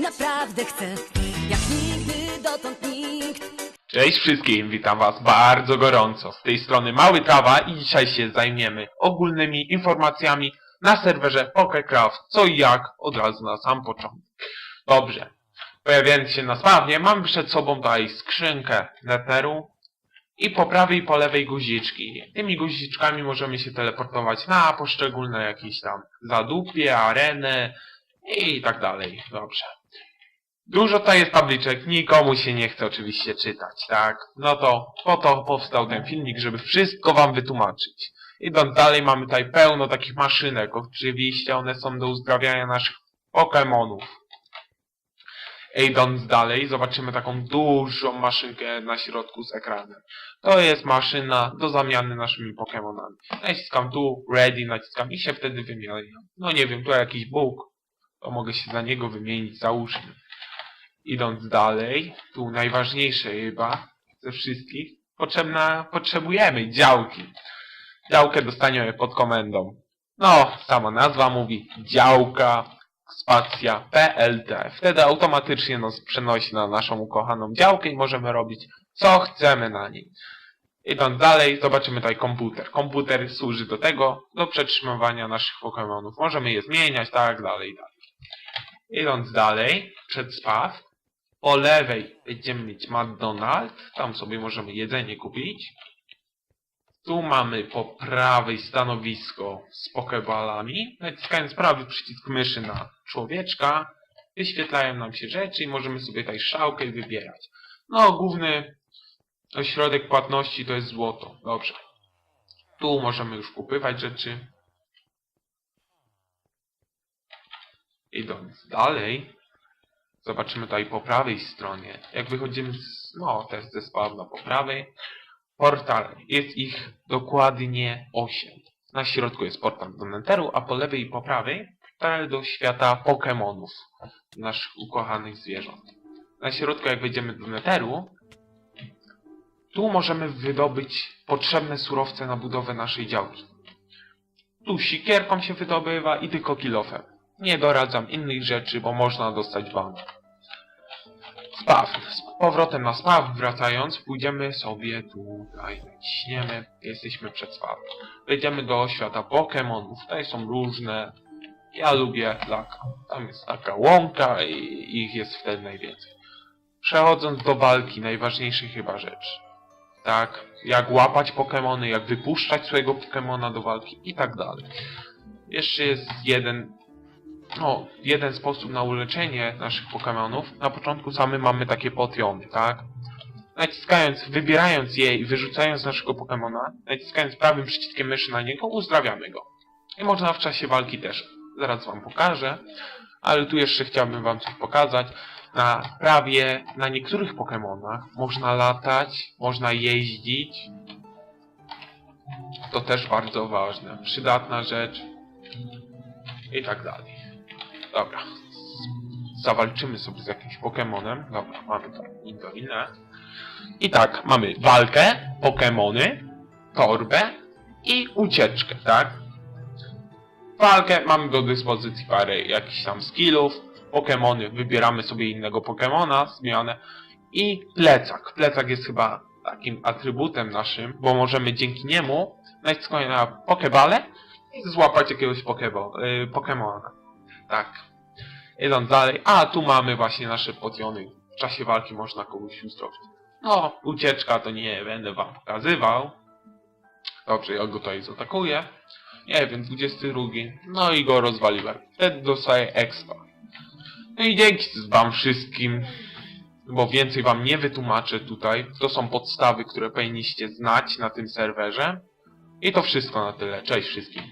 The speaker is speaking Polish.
naprawdę chcę, jak nigdy dotąd nikt. Cześć wszystkim, witam was bardzo gorąco. Z tej strony Mały Trawa i dzisiaj się zajmiemy ogólnymi informacjami na serwerze PokeCraft, co i jak, od razu na sam początek. Dobrze, pojawiając się na spawnie, mamy przed sobą tutaj skrzynkę Netheru i po prawej i po lewej guziczki. Tymi guziczkami możemy się teleportować na poszczególne jakieś tam zadupie, areny i tak dalej. Dobrze. Dużo tutaj jest tabliczek, nikomu się nie chce oczywiście czytać, tak? No to po to powstał ten filmik, żeby wszystko wam wytłumaczyć. Idąc dalej mamy tutaj pełno takich maszynek, oczywiście one są do uzdrawiania naszych Pokemonów. Idąc dalej zobaczymy taką dużą maszynkę na środku z ekranem. To jest maszyna do zamiany naszymi Pokemonami. Naciskam tu, ready, naciskam i się wtedy wymieniam. No nie wiem, tu jakiś bóg, to mogę się za niego wymienić, załóżmy. Idąc dalej, tu najważniejsze chyba ze wszystkich, potrzebna, potrzebujemy działki. Działkę dostaniemy pod komendą. No, sama nazwa mówi działka, spacja, PLT. Wtedy automatycznie nas przenosi na naszą ukochaną działkę i możemy robić co chcemy na niej. Idąc dalej, zobaczymy tutaj komputer. Komputer służy do tego, do przetrzymywania naszych Pokemonów. Możemy je zmieniać, tak dalej, dalej. Idąc dalej, przed spaw, po lewej będziemy mieć McDonald's, tam sobie możemy jedzenie kupić. Tu mamy po prawej stanowisko z pokebalami. Naciskając prawy przycisk myszy na człowieczka, wyświetlają nam się rzeczy i możemy sobie tutaj szałkę wybierać. No, główny ośrodek płatności to jest złoto. Dobrze. Tu możemy już kupywać rzeczy. Idąc dalej, zobaczymy tutaj po prawej stronie, jak wychodzimy z, no, też ze spawna po prawej, portal, jest ich dokładnie 8. Na środku jest portal do Netheru, a po lewej i po prawej portal do świata Pokemonów, naszych ukochanych zwierząt. Na środku jak wejdziemy do Netheru, tu możemy wydobyć potrzebne surowce na budowę naszej działki. Tu sikierką się wydobywa i tylko kilofem. Nie doradzam innych rzeczy, bo można dostać ban. Spaw. Z powrotem na spaw wracając, pójdziemy sobie tutaj, naciśniemy, jesteśmy przed spawem. Wejdziemy do świata Pokemonów, tutaj są różne. Ja lubię Laka. Tam jest taka łąka i ich jest wtedy najwięcej. Przechodząc do walki, najważniejsza chyba rzecz. Tak, jak łapać Pokemony, jak wypuszczać swojego Pokemona do walki i tak dalej. Jeszcze jest jeden no, jeden sposób na uleczenie naszych Pokemonów. Na początku samy mamy takie potiony, tak? Naciskając, wybierając je i wyrzucając naszego Pokemona, naciskając prawym przyciskiem myszy na niego, uzdrawiamy go. I można w czasie walki też. Zaraz wam pokażę. Ale tu jeszcze chciałbym wam coś pokazać. Na prawie, na niektórych Pokemonach można latać, można jeździć. To też bardzo ważne. Przydatna rzecz. I tak dalej. Dobra. Zawalczymy sobie z jakimś Pokemonem. Dobra, mamy to Indolinę. I tak, mamy walkę, Pokemony, torbę i ucieczkę, tak? Walkę mamy do dyspozycji parę jakichś tam skillów. Pokemony, wybieramy sobie innego Pokemona, zmianę. I plecak. Plecak jest chyba takim atrybutem naszym, bo możemy dzięki niemu naciskać na Pokebale i złapać jakiegoś pokebo, y, Pokemona. Tak. Idąc dalej. A, tu mamy właśnie nasze potiony. W czasie walki można kogoś uzdrowić. No, ucieczka to nie będę wam pokazywał. Dobrze, ja go tutaj zaatakuję. Nie wiem, 22. No i go rozwaliłem. Wtedy dostaję expa. No i dzięki wam wszystkim, bo więcej wam nie wytłumaczę tutaj. To są podstawy, które powinniście znać na tym serwerze. I to wszystko na tyle. Cześć wszystkim.